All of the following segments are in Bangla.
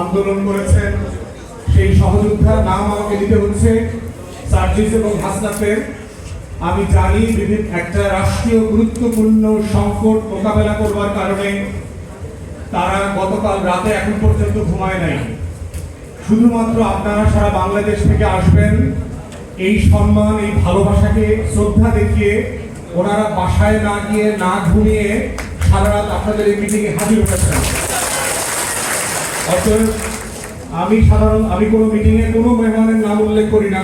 আন্দোলন করেছেন। সেই সহযোদ্ধার নাম আমাকে দিতে হচ্ছে সার্জিস এবং হাসনাতের। আমি জানি বিভিন্ন একটা রাষ্ট্রীয় গুরুত্বপূর্ণ সংকট মোকাবেলা করবার কারণে তারা গতকাল রাতে এখন পর্যন্ত ঘুমায় নাই। শুধুমাত্র আপনারা সারা বাংলাদেশ থেকে আসবেন। এই সম্মান, এই ভালোবাসাকে শ্রদ্ধা দেখিয়ে ওনারা বাসায় না গিয়ে না ঘুমিয়ে সারা রাত আপনাদের এই মিটিংয়ে হাজির হয়েছেন। আমি সাধারণ, আমি কোনো মিটিংয়ে কোনো মেহমানের নাম উল্লেখ করি না।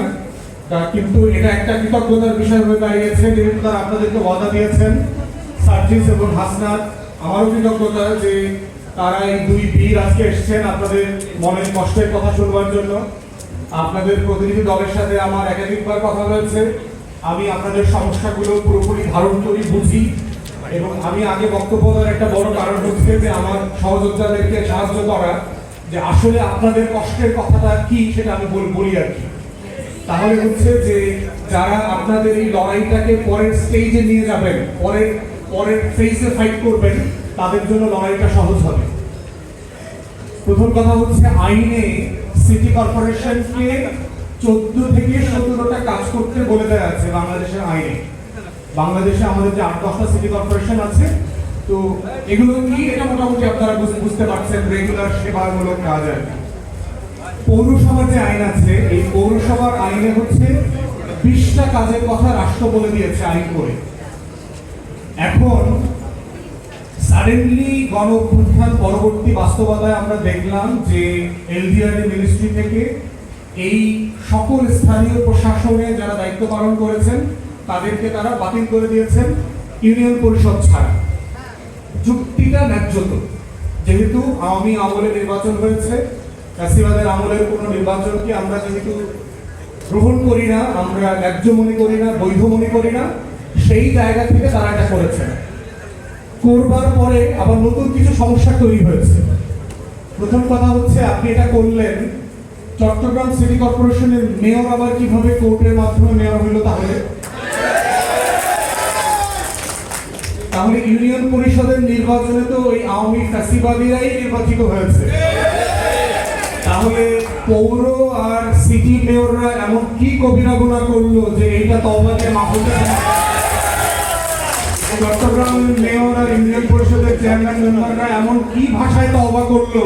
কিন্তু এটা একটা কৃতজ্ঞতার বিষয় হয়ে দাঁড়িয়েছে। যেহেতু তারা আপনাদেরকে ওয়াদা দিয়েছেন, সার্জিস এবং হাসনাত, আমারও কৃতজ্ঞতা যে তারা এই দুই বীর আজকে এসেছেন আপনাদের মনের কষ্টের কথা শুনবার জন্য। আপনাদের প্রতিনিধি দলের সাথে আমার একাধিকবার কথা হয়েছে। আমি আপনাদের সমস্যাগুলো পুরোপুরি ধারণ করি, বুঝি এবং আমি আগে বক্তব্য দেওয়ার একটা বড় কারণ হচ্ছে যে আমার সহযোদ্ধাদেরকে সাহায্য করা। যে আসলে আপনাদের কষ্টের কথাটা কি সেটা আমি বল- আর কি। তাহলে হচ্ছে যে যারা আপনাদের এই লড়াইটাকে পরের স্টেজে নিয়ে যাবেন, পরের পরের ফেজে ফাইট করবেন, তাদের জন্য লড়াইটা সহজ হবে। প্রথম কথা হচ্ছে আইনে সিটি কর্পোরেশনকে চোদ্দ থেকে সতেরোটা কাজ করতে বলে দেওয়া আছে বাংলাদেশের আইনে। বাংলাদেশে আমাদের যে আট দশটা সিটি কর্পোরেশন আছে তো এগুলো কি? এটা মোটামুটি আপনারা বুঝ- বুঝতে পারছেন রেগুলার সেবামূলক কাজ আর কি। পৌরসভার যে আইন আছে, এই পৌরসভার আইনে হচ্ছে বিশটা কাজের কথা রাষ্ট্র বলে দিয়েছে আইন করে। এখন সাডেনলি গণ পরবর্তী বাস্তবতায় আমরা দেখলাম যে এলডিআরডি মিনিস্ট্রি থেকে এই সকল স্থানীয় প্রশাসনে যারা দায়িত্ব পালন করেছেন, তাদেরকে তারা বাতিল করে দিয়েছেন, ইউনিয়ন পরিষদ ছাড়া। যুক্তিটা ন্যায্য তো। যেহেতু আওয়ামী আমলে নির্বাচন হয়েছে, ফ্যাসিবাদের আমলের কোনো নির্বাচনকে আমরা যেহেতু গ্রহণ করি না, আমরা ন্যায্য মনে করি না, বৈধ মনে করি না, সেই জায়গা থেকে তারা এটা করেছেন। করবার পরে আবার নতুন কিছু সমস্যা তৈরি হয়েছে। প্রথম কথা হচ্ছে, আপনি এটা করলেন, চট্টগ্রাম সিটি কর্পোরেশনের মেয়র আবার কীভাবে কোর্টের মাধ্যমে মেয়র হইল তাহলে? তাহলে ইউনিয়ন পরিষদের নির্বাচনে তো ওই আওয়ামী ফ্যাসিবাদীরাই নির্বাচিত হয়েছে। তাহলে পৌর আর সিটি মেয়ররা এমন কি কবিরা গুণা করল যে এইটা তবাকে মাহফুজ চট্টগ্রামের মেয়র আর ইউনিয়ন পরিষদের চেয়ারম্যান মেম্বাররা এমন কি ভাষায় তওবা করল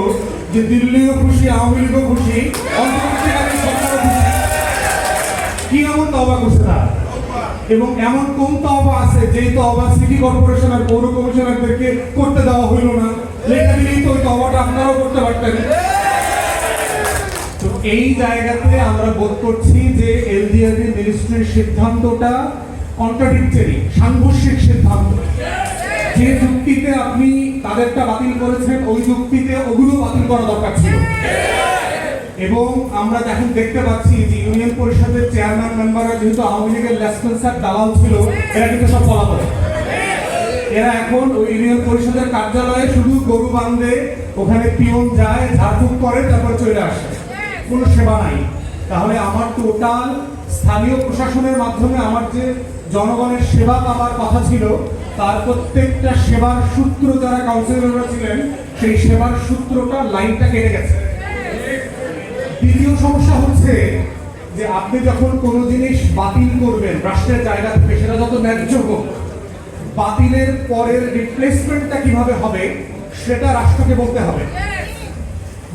যে দিল্লিও খুশি, আওয়ামী লীগও খুশি, অন্তর্বর্তীকালীন সরকারও খুশি? কি এমন তওবা করছে তারা? এবং এমন কোন তওবা আছে যেই তওবা সিটি কর্পোরেশন আর পৌর কমিশনারদেরকে করতে দেওয়া হইল না? লেখা দিলেই তো ওই তওবাটা আপনারাও করতে পারতেন। তো এই জায়গাতে আমরা বোধ করছি যে এলডিআরডি মিনিস্ট্রির সিদ্ধান্তটা কন্ট্রাডিক্টরি, সাংঘর্ষিক সিদ্ধান্ত। যে যুক্তিতে আপনি তাদেরটা বাতিল করেছেন, ওই যুক্তিতে ওগুলো বাতিল করা দরকার ছিল। এবং আমরা এখন দেখতে পাচ্ছি যে ইউনিয়ন পরিষদের চেয়ারম্যান মেম্বাররা যেহেতু আওয়ামী লীগের লেসপেন্সার দালাল ছিল, এরা কিন্তু সব পলাতক এরা এখন ওই ইউনিয়ন পরিষদের কার্যালয়ে শুধু গরু বান্ধে ওখানে পিয়ন যায়, ঝাড়ফুঁক করে, তারপর চলে আসে। কোনো সেবা নাই। তাহলে আমার টোটাল স্থানীয় প্রশাসনের মাধ্যমে আমার যে জনগণের সেবা পাওয়ার কথা ছিল, তার প্রত্যেকটা সেবার সূত্র যারা কাউন্সিলররা ছিলেন, সেই সেবার সূত্রটা লাইনটা কেটে গেছে। দ্বিতীয় সমস্যা হচ্ছে যে আপনি যখন কোনো জিনিস বাতিল করবেন, রাষ্ট্রের জায়গা থেকে সেটা যত ন্যায্য হোক, বাতিলের পরের রিপ্লেসমেন্টটা কীভাবে হবে, সেটা রাষ্ট্রকে বলতে হবে।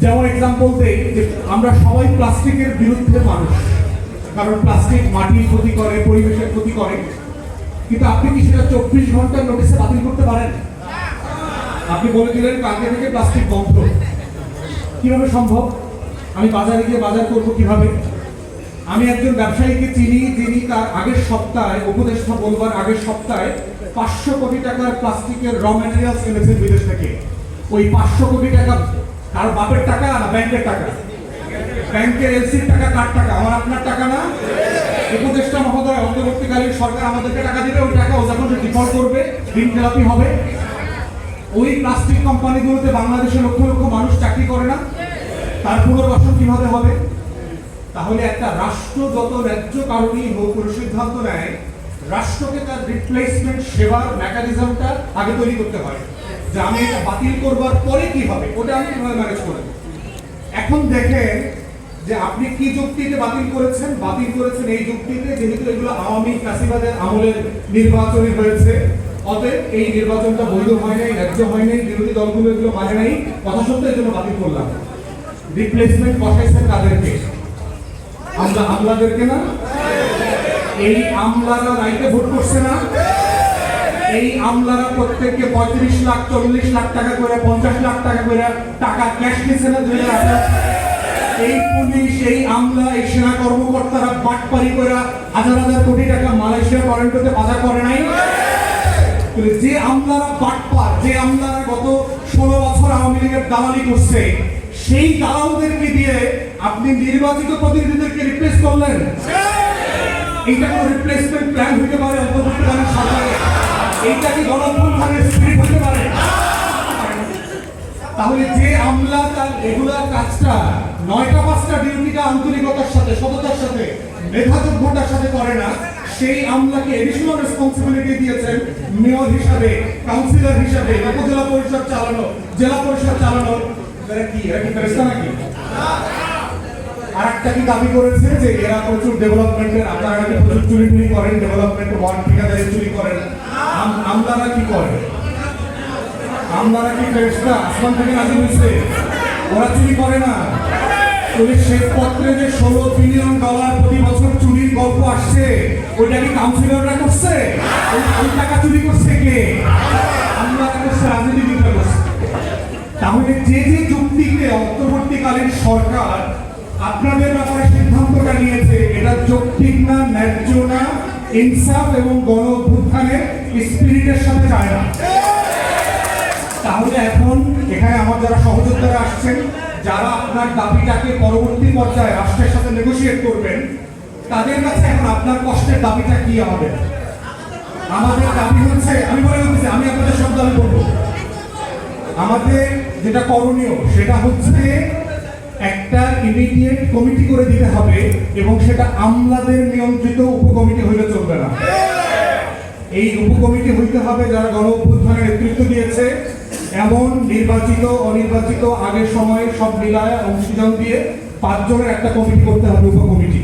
যেমন এক্সাম্পল দেই যে আমরা সবাই প্লাস্টিকের বিরুদ্ধে মানুষ, কারণ প্লাস্টিক মাটির ক্ষতি করে, পরিবেশের ক্ষতি করে। কিন্তু আপনি কি সেটা চব্বিশ ঘণ্টার নোটিশে বাতিল করতে পারেন? আপনি বলে দিলেন কালকে থেকে প্লাস্টিক বন্ধ। কীভাবে সম্ভব? আমি বাজারে গিয়ে বাজার করব কীভাবে? আমি একজন ব্যবসায়ীকে চিনি, যিনি তার আগের সপ্তাহে উপদেষ্টা বলবার আগের সপ্তাহে পাঁচশো কোটি টাকার প্লাস্টিকের র ম্যাটেরিয়ালস এনেছেন বিদেশ থেকে। ওই পাঁচশো কোটি টাকা কার বাপের টাকা না ব্যাংকের টাকা? ব্যাংকের এলসির টাকা কার টাকা? আমার আপনার টাকা না? উপদেষ্টা মহোদয়, অন্তর্বর্তীকালীন সরকার আমাদেরকে টাকা দিবে, ওই টাকা ও যখন ডিফল্ট করবে, ঋণ খেলাপি হবে। ওই প্লাস্টিক কোম্পানিগুলোতে বাংলাদেশে লক্ষ লক্ষ মানুষ চাকরি করে না। তার পুনর্বাসন কীভাবে হবে? তাহলে একটা রাষ্ট্র যত ন্যায্য কারণেই হোক, কোনো সিদ্ধান্ত নেয়, রাষ্ট্রকে তার রিপ্লেসমেন্ট সেবার মেকানিজমটা আগে তৈরি করতে হয়। যে আমি এটা বাতিল করবার পরে কি হবে, ওটা আমি কীভাবে ম্যানেজ করে দেব? এখন দেখেন যে আপনি কি যুক্তিতে বাতিল করেছেন? বাতিল করেছেন এই যুক্তিতে, যেহেতু এগুলো আওয়ামী ফ্যাসিবাদের আমলের নির্বাচনে হয়েছে। অতএব এই নির্বাচনটা বৈধ হয় নাই, ন্যায্য হয় নাই, বিরোধী দলগুলো এগুলো মানে নাই। কথা এই জন্য বাতিল করলাম। রিপ্লেসমেন্ট বসাইছেন তাদেরকে। আমরা আমলাদেরকে না? এই আমলারা রাইতে ভোট করছে না? এই আমলারা প্রত্যেককে পঁয়ত্রিশ লাখ, চল্লিশ লাখ টাকা করে, পঞ্চাশ লাখ টাকা করে টাকা ক্যাশ নিচ্ছে না দুই হাজার এই পুলিশ, এই আমলা, এই সেনা কর্মকর্তারা বাটপারি করে হাজার হাজার কোটি টাকা মালয়েশিয়া টরেন্টোতে বাজার করে নাই? যে আমলারা বাটপার, যে আমলারা গত ষোলো বছর আওয়ামী লীগের দালালি করছে সেই দালালদেরকে দিয়ে আপনি নির্বাচিত প্রতিনিধিদেরকে রিপ্লেস করলেন। এইটা কোনো রিপ্লেসমেন্ট প্ল্যান পারে এইটা কি স্পিরিট হতে পারে? তাহলে যে আমলা তার রেগুলার কাজটা নয়টা পাঁচটা ডিউটিটা আন্তরিকতার সাথে, সততার সাথে সাথে করে না, সেই আমলাকে এডিশনাল রেসপন্সিবিলিটি দিয়েছেন মেয়র হিসাবে কাউন্সিলর হিসাবে, উপজেলা পরিষদ চালানো, জেলা পরিষদ চালানো এরা কি? দাবি করেছে যে এরা প্রচুর ডেভেলপমেন্টের আপনারা নাকি প্রচুর চুরি টুরি করেন ডেভেলপমেন্ট ওয়ার্ড ঠিকাদারি চুরি করেন। আম- আমলারা কি করে? আমলারা কি ফেরেস্তা আসমান থেকে নাজিল হয়েছে ওরা চুরি করে না। পুলিশ শ্বেতপত্রে যে ষোলো বিলিয়ন ডলার প্রতি বছর চুরির গল্প আসছে, ওইটা কি কাউন্সিলররা করছে? ওই- ওই টাকা চুরি করছে কে? আমলারা করছে রাজনীতিবিদরা করছে। তাহলে যে যে যুক্তিতে অন্তর্বর্তীকালীন সরকার আপনাদের ব্যাপারে সিদ্ধান্তটা নিয়েছে, এটা যৌক্তিক না, ন্যায্য না, ইনসাফ এবং গণ অভ্যুত্থানের স্পিরিটের সাথে যায় না। তাহলে এখন এখানে আমার যারা সহযোদ্ধারা আসছেন, যারা আপনার দাবিটাকে পরবর্তী পর্যায়ে রাষ্ট্রের সাথে নেগোশিয়েট করবেন, তাদের কাছে এখন আপনার কষ্টের দাবিটা কি হবে আমাদের দাবি হচ্ছে, আমি বলে বলছি আমি আপনাদের সব দাবি করব আমাদের যেটা করণীয়, সেটা হচ্ছে একটা ইমিডিয়েট কমিটি করে দিতে হবে এবং সেটা আমলাদের নিয়ন্ত্রিত উপকমিটি হইলে চলবে না। এই উপকমিটি হইতে হবে যারা গণ অভ্যুত্থানের নেতৃত্ব দিয়েছে এমন নির্বাচিত, অনির্বাচিত, আগের সময়ে সব মিলায় অংশীদান দিয়ে পাঁচজনের একটা কমিটি করতে হবে উপকমিটি।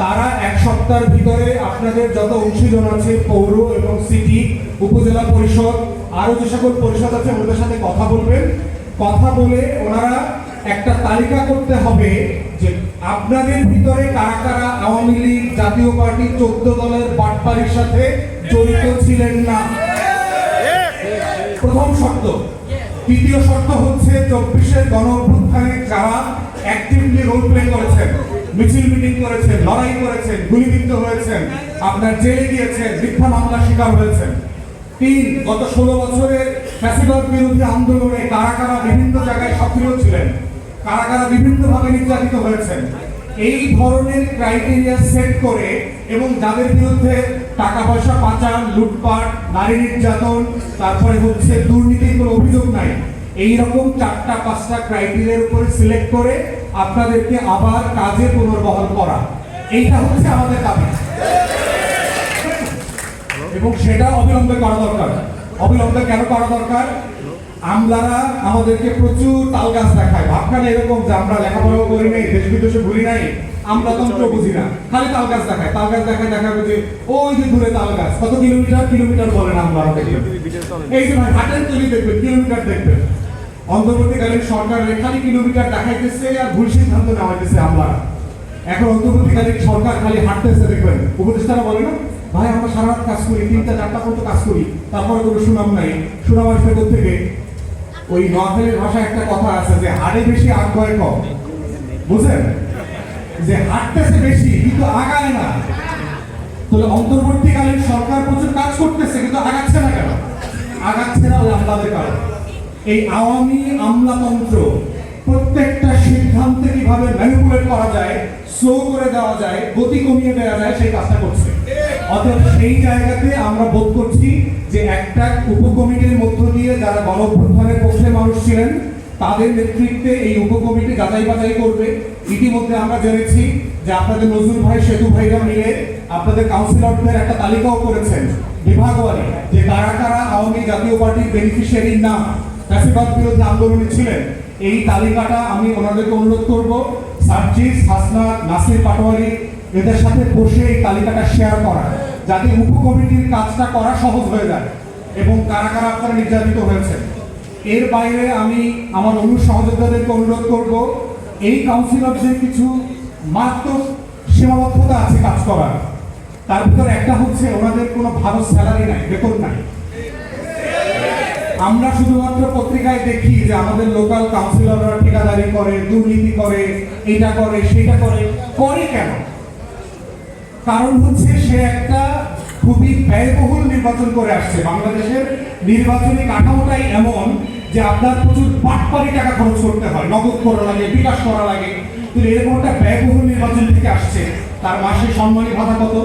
তারা এক সপ্তাহের ভিতরে আপনাদের যত অংশীজন আছে, পৌর এবং সিটি, উপজেলা পরিষদ আরও যে সকল পরিষদ আছে ওদের সাথে কথা বলবেন। কথা বলে ওনারা একটা তালিকা করতে হবে যে আপনাদের ভিতরে কারা কারা আওয়ামী লীগ, জাতীয় পার্টি, চোদ্দ দলের বাটপারির সাথে জড়িত ছিলেন না। প্রথম শর্ত। দ্বিতীয় শর্ত হচ্ছে চব্বিশের গণ অভ্যুত্থানে যারা অ্যাক্টিভলি রোল প্লে করেছেন, মিছিল মিটিং করেছেন, লড়াই করেছেন, গুলিবিদ্ধ হয়েছেন, আপনার জেলে গিয়েছেন, মিথ্যা মামলা শিকার হয়েছেন। তিন, গত ষোলো বছরের ফ্যাসিবাদ বিরোধী আন্দোলনে কারা কারা বিভিন্ন জায়গায় সক্রিয় ছিলেন। কারা কারা বিভিন্নভাবে নির্যাতিত হয়েছেন। এই ধরনের ক্রাইটেরিয়া সেট করে এবং যাদের বিরুদ্ধে টাকা পয়সা পাচার, লুটপাট, নারী নির্যাতন, তারপরে হচ্ছে দুর্নীতির কোনো অভিযোগ নাই এই রকম চারটা, পাঁচটা ক্রাইটেরিয়ার উপরে সিলেক্ট করে আপনাদেরকে আবার কাজে পুনর্বহাল করা। এইটা হচ্ছে আমাদের দাবি। এবং সেটা অবিলম্বে করা দরকার। অবিলম্বে কেন করা দরকার? আমলারা আমাদেরকে প্রচুর তাল গাছ দেখায়। ভাবখানে এরকম যে আমরা লেখাপড়াও করি নাই, দেশ বিদেশে ঘুরি নাই, আমরা তন্ত্র বুঝি না। খালি তাল গাছ দেখায়। তাল গাছ দেখায় দেখাবে যে ওই যে দূরে তাল গাছ, কত কিলোমিটার কিলোমিটার বলে না আমরা এই যে হাটের তৈরি দেখবেন, কিলোমিটার দেখবেন। অন্তর্বর্তীকালীন সরকারের খালি কিলোমিটার দেখাইতেছে আর ভুল সিদ্ধান্ত নেওয়া হইতেছে আমলারা। এখন অন্তর্বর্তীকালীন সরকার খালি হাঁটতেছে, দেখবেন। উপদেষ্টারা বলে না? ভাই, আমরা সারা কাজ করি, তিনটা চারটা পর্যন্ত কাজ করি, তারপরে কোনো সুনাম নাই। সুনাম আসবে থেকে? ওই নোয়াখালীর ভাষায় একটা কথা আছে যে, হাড়ে বেশি আগ্রহ কম। বুঝলেন? যে হাঁটতেছে বেশি, কিন্তু আগায় না। তাহলে অন্তর্বর্তীকালীন সরকার প্রচুর কাজ করতেছে, কিন্তু আগাচ্ছে না কেন? আগাচ্ছে না ওই আমলাদের কারণে। এই আওয়ামী আমলাতন্ত্র প্রত্যেকটা সিদ্ধান্তে কীভাবে ম্যানিপুলেট করা যায় স্লো করে দেওয়া যায়, গতি কমিয়ে দেওয়া যায়, সেই কাজটা করছে। অতএব সেই জায়গাতে আমরা বোধ করছি যে একটা উপকমিটির মধ্য দিয়ে যারা গণঅভ্যুত্থানের পক্ষে মানুষ ছিলেন, তাদের নেতৃত্বে এই উপকমিটি যাচাই বাছাই করবে। ইতিমধ্যে আমরা জেনেছি যে আপনাদের নজরুল ভাই, সেতু ভাইরা মিলে আপনাদের কাউন্সিলরদের একটা তালিকাও করেছেন। বিভাগওয়ারি যে কারা কারা আওয়ামী জাতীয় পার্টির বেনিফিশিয়ারির নাম ফ্যাসিবাদ বিরোধী আন্দোলনে ছিলেন, এই তালিকাটা আমি ওনাদেরকে অনুরোধ করব। সার্জিস, হাসনাত, নাসির পাটোয়ারি এদের সাথে বসে এই তালিকাটা শেয়ার করা, যাতে উপ কমিটির কাজটা করা সহজ হয়ে যায় এবং কারা কারা আপনারা নির্যাতিত হয়েছে এর বাইরে আমি আমার অনু সহযোদ্ধাদেরকে অনুরোধ করব, এই কাউন্সিলরদের কিছু মাত্র সীমাবদ্ধতা আছে কাজ করার, তার ভিতর একটা হচ্ছে ওনাদের কোনো ভালো স্যালারি নাই, বেতন নাই। আমরা শুধুমাত্র পত্রিকায় দেখি যে আমাদের লোকাল কাউন্সিলররা ঠিকাদারি করে, দুর্নীতি করে, এটা করে, সেটা করে করে কেন? কারণ হচ্ছে সে একটা খুবই ব্যয়বহুল নির্বাচন করে আসছে। বাংলাদেশের নির্বাচনী কাঠামোটাই এমন যে আপনার প্রচুর বাটপারি টাকা খরচ করতে হয়, নগদ করা লাগে বিকাশ করা লাগে। কিন্তু এরকম একটা ব্যয়বহুল নির্বাচন থেকে আসছে, তার মাসে সম্মানী ভাতা কত?